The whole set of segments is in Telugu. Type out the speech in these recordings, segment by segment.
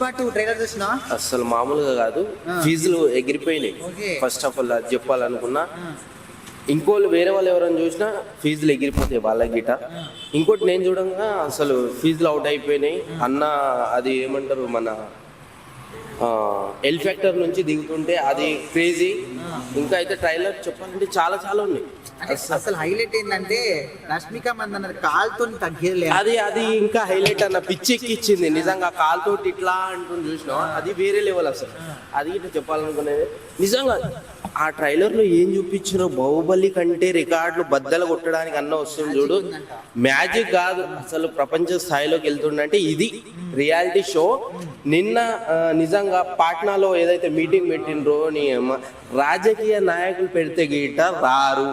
పార్ట్ ట్రైలర్ చూసినా? అసలు మామూలుగా కాదు. ఫీజులు ఎగిరిపోయినాయి. ఫస్ట్ ఆఫ్ ఆల్ అది చెప్పాలనుకున్నా. ఇంకోళ్ళు వేరే వాళ్ళు ఎవరైనా చూసినా ఫీజులు ఎగిరిపోతాయి వాళ్ళ గిట. ఇంకోటి నేను చూడంగా అసలు ఫీజులు అవుట్ అయిపోయినాయి. అన్న అది ఏమంటారు మన ఎల్ ఫ్యాక్టర్ నుంచి దిగుతుంటే అది క్రేజీ ఇంకా అయితే ట్రైలర్ చెప్పాలంటే చాలా చాలా ఉన్నాయి. అసలు హైలైట్ ఏంటంటే రష్మిక మందన్న కాల్తో తగ్గేది అది అది ఇంకా హైలైట్ అన్న పిచ్చెక్కిచ్చింది నిజంగా కాలుతోటి ఇట్లా అంటుంది చూసినా అది వేరే లెవెల్ అసలు. అది ఇట్లా చెప్పాలనుకునేది. నిజంగా ఆ ట్రైలర్లో ఏం చూపించారో బాహుబలి కంటే రికార్డులు బద్దలు కొట్టడానికి అన్న వస్తుంది చూడు. మ్యాజిక్ కాదు. అసలు ప్రపంచ స్థాయిలోకి వెళ్తుండంటే ఇది రియాలిటీ షో నిన్న నిజంగా పాట్నాలో ఏదైతే మీటింగ్ పెట్టినరో నీ అమ్మ, రాజకీయ నాయకులు పెడితే గీట రారు.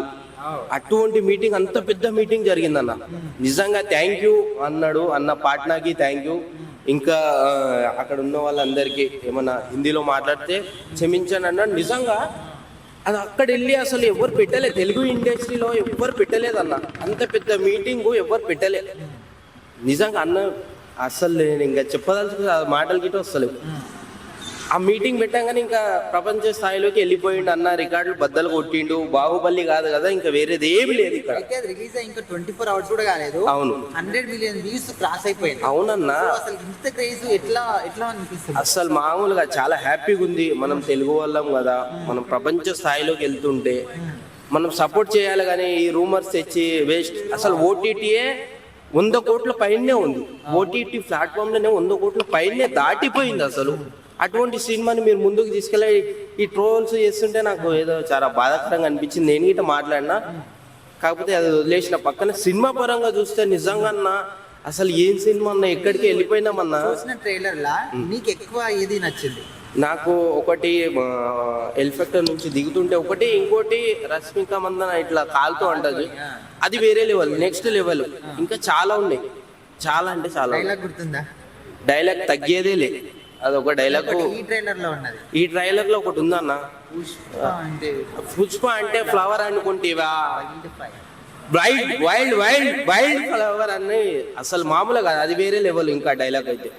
అటువంటి మీటింగ్ అంత పెద్ద మీటింగ్ జరిగిందన్న. నిజంగా థ్యాంక్ యూ అన్నాడు అన్న పాట్నాకి థ్యాంక్ యూ ఇంకా అక్కడ ఉన్న వాళ్ళందరికీ ఏమన్నా హిందీలో మాట్లాడితే క్షమించాను అన్నాడు నిజంగా అది అక్కడ వెళ్ళి అసలు ఎవరు పెట్టలేదు తెలుగు ఇండస్ట్రీలో ఎవరు పెట్టలేదు అన్న. అంత పెద్ద మీటింగ్ ఎవరు పెట్టలేదు నిజంగా అన్న అసలు నేను ఇంకా చెప్పదలుచుకున్న ఆ మాటలు గిట్ట వస్తలేవు. ఆ మీటింగ్ పెట్టంగానే ఇంకా ప్రపంచ స్థాయిలోకి వెళ్ళిపోయిండు అన్న రికార్డులు బద్దలు కొట్టిండు. బాహుబలి కాదు కదా ఇంకా వేరేది ఏమి లేదు ఇక్కడ. అయితే అది రిలీజ్ అయ్యి ఇంకా ట్వంటీ ఫోర్ అవర్స్ కూడా కాలేదు. అవును. హండ్రెడ్ మిలియన్ వ్యూస్ క్రాస్ అయిపోయింది. అవునన్నా. అసలు ఇంత క్రేజ్ ఎట్లా ఎట్లా అనిపిస్తుంది? అసలు మామూలుగా చాలా హ్యాపీగా ఉంది. మనం తెలుగు వాళ్ళం కదా మనం ప్రపంచ స్థాయిలోకి వెళ్తుంటే. మనం సపోర్ట్ చేయాలి కానీ ఈ రూమర్స్ తెచ్చి వేస్ట్ అసలు ఓటీటీయే వంద కోట్ల పైనే ఉంది. ఓటీటీ ప్లాట్ఫామ్లోనే వంద కోట్ల పైనే దాటిపోయింది అసలు. అటువంటి సినిమాని మీరు ముందుకు తీసుకెళ్ళి ఈ ట్రోల్స్ చేస్తుంటే నాకు ఏదో చాలా బాధాకరంగా అనిపించింది. నేను గిట్ట మాట్లాడినా కాకపోతే అది వదిలేసిన పక్కన సినిమా పరంగా చూస్తే నిజంగా అన్నా అసలు ఏం సినిమా అన్నా ఎక్కడికి వెళ్ళిపోయినామన్నా చూసిన ట్రైలర్ లా నీకు ఎక్కువ ఏది నచ్చింది? నాకు ఒకటి ఎలిఫెక్టర్ నుంచి దిగుతుంటే ఒకటి ఇంకోటి రష్మిక మందన ఇట్లా కాలుతో అంటది అది వేరే లెవెల్ నెక్స్ట్ లెవెల్. ఇంకా చాలా ఉన్నాయి. చాలా అంటే చాలా డైలాగ్ గుర్తుందా? డైలాగ్ తగ్గేదే లే. అదొక డైలాగ్ ఒకటి ఈ ట్రైలర్లో ఉన్నది. ఈ ట్రైలర్లో ఒకటి ఉందన్న. పుష్ప అంటే పుష్ప అంటే flower అనుకుంటేవా. Wild wild wild wild flower అని అసలు మామూలుగా కాదు. అది వేరే లెవెల్ ఇంకా డైలాగ్ అయితే.